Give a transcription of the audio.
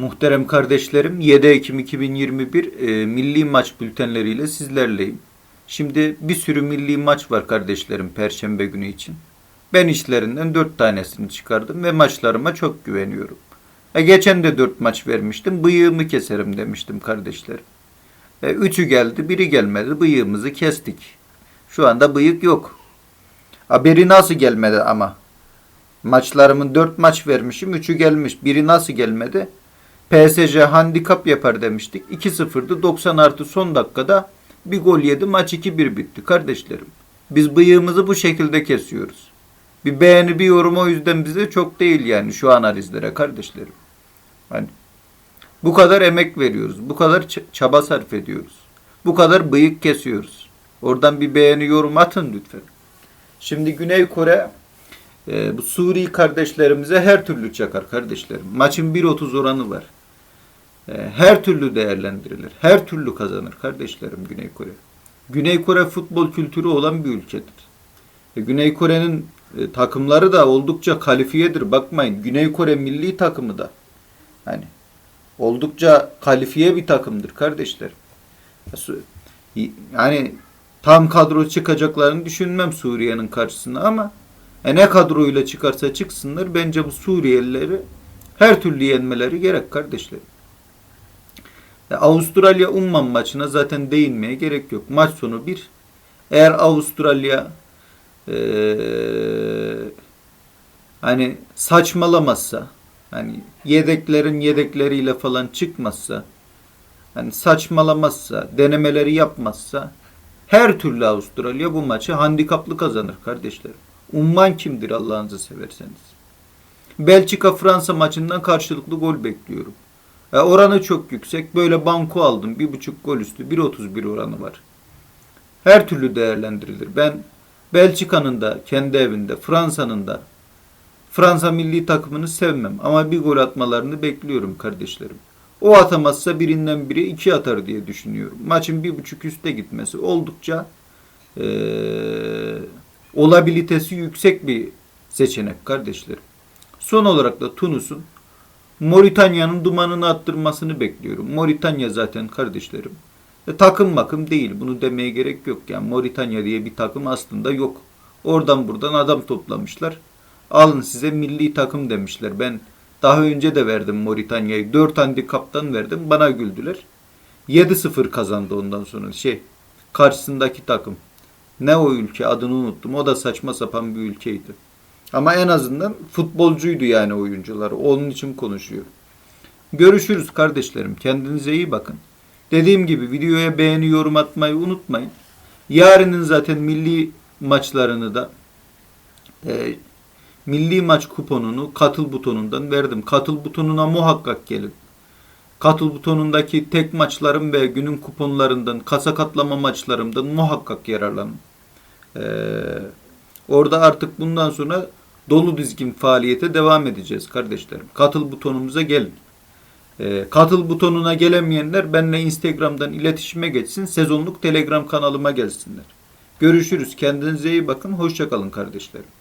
Muhterem kardeşlerim 7 Ekim 2021 e, milli maç bültenleriyle sizlerleyim. Şimdi bir sürü milli maç var kardeşlerim perşembe günü için. Ben işlerinden 4 tanesini çıkardım ve maçlarıma çok güveniyorum. E, geçen de 4 maç vermiştim. Bıyığımı keserim demiştim kardeşlerim. E, üçü geldi, biri gelmedi. Bıyığımızı kestik. Şu anda bıyık yok. Haberi nasıl gelmedi ama? Maçlarımın 4 maç vermişim. 3'ü gelmiş. Biri nasıl gelmedi? PSG handikap yapar demiştik. 2-0'dı. 90 artı son dakikada bir gol yedi. Maç 2-1 bitti kardeşlerim. Biz bıyığımızı bu şekilde kesiyoruz. Bir beğeni bir yorum o yüzden bize çok değil yani şu analizlere kardeşlerim. Hani bu kadar emek veriyoruz. Bu kadar çaba sarf ediyoruz. Bu kadar bıyık kesiyoruz. Oradan bir beğeni yorum atın lütfen. Şimdi Güney Kore e, bu Suri kardeşlerimize her türlü çakar kardeşlerim. Maçın 1.30 oranı var. E, her türlü değerlendirilir. Her türlü kazanır kardeşlerim Güney Kore. Güney Kore futbol kültürü olan bir ülkedir. Güney Kore'nin e, takımları da oldukça kalifiyedir. Bakmayın Güney Kore milli takımı da hani oldukça kalifiye bir takımdır kardeşlerim. Yani tam kadro çıkacaklarını düşünmem Suriye'nin karşısına ama e ne kadroyla çıkarsa çıksınlar bence bu Suriyelileri her türlü yenmeleri gerek kardeşlerim. E, Avustralya Umman maçına zaten değinmeye gerek yok. Maç sonu bir. Eğer Avustralya e, hani saçmalamazsa hani yedeklerin yedekleriyle falan çıkmazsa hani saçmalamazsa denemeleri yapmazsa her türlü Avustralya bu maçı handikaplı kazanır kardeşlerim. Umman kimdir Allah'ınızı severseniz. Belçika Fransa maçından karşılıklı gol bekliyorum. E, oranı çok yüksek. Böyle banko aldım. Bir buçuk gol üstü. 1.31 oranı var. Her türlü değerlendirilir. Ben Belçika'nın da kendi evinde, Fransa'nın da Fransa milli takımını sevmem. Ama bir gol atmalarını bekliyorum kardeşlerim. O atamazsa birinden biri iki atar diye düşünüyorum. Maçın bir buçuk üste gitmesi oldukça eee olabilitesi yüksek bir seçenek kardeşlerim. Son olarak da Tunus'un Moritanya'nın dumanını attırmasını bekliyorum. Moritanya zaten kardeşlerim. E, takım makım değil. Bunu demeye gerek yok. Yani Moritanya diye bir takım aslında yok. Oradan buradan adam toplamışlar. Alın size milli takım demişler. Ben daha önce de verdim Moritanya'yı. 4 handikaptan verdim. Bana güldüler. 7-0 kazandı ondan sonra. Şey karşısındaki takım. Ne o ülke adını unuttum. O da saçma sapan bir ülkeydi. Ama en azından futbolcuydu yani oyuncuları. Onun için konuşuyor. Görüşürüz kardeşlerim. Kendinize iyi bakın. Dediğim gibi videoya beğeni yorum atmayı unutmayın. Yarının zaten milli maçlarını da e, milli maç kuponunu katıl butonundan verdim. Katıl butonuna muhakkak gelin. Katıl butonundaki tek maçlarım ve günün kuponlarından, kasa katlama maçlarımdan muhakkak yararlanın. Ee, orada artık bundan sonra dolu dizgin faaliyete devam edeceğiz kardeşlerim. Katıl butonumuza gelin. Ee, katıl butonuna gelemeyenler benimle Instagram'dan iletişime geçsin. Sezonluk Telegram kanalıma gelsinler. Görüşürüz. Kendinize iyi bakın. Hoşçakalın kardeşlerim.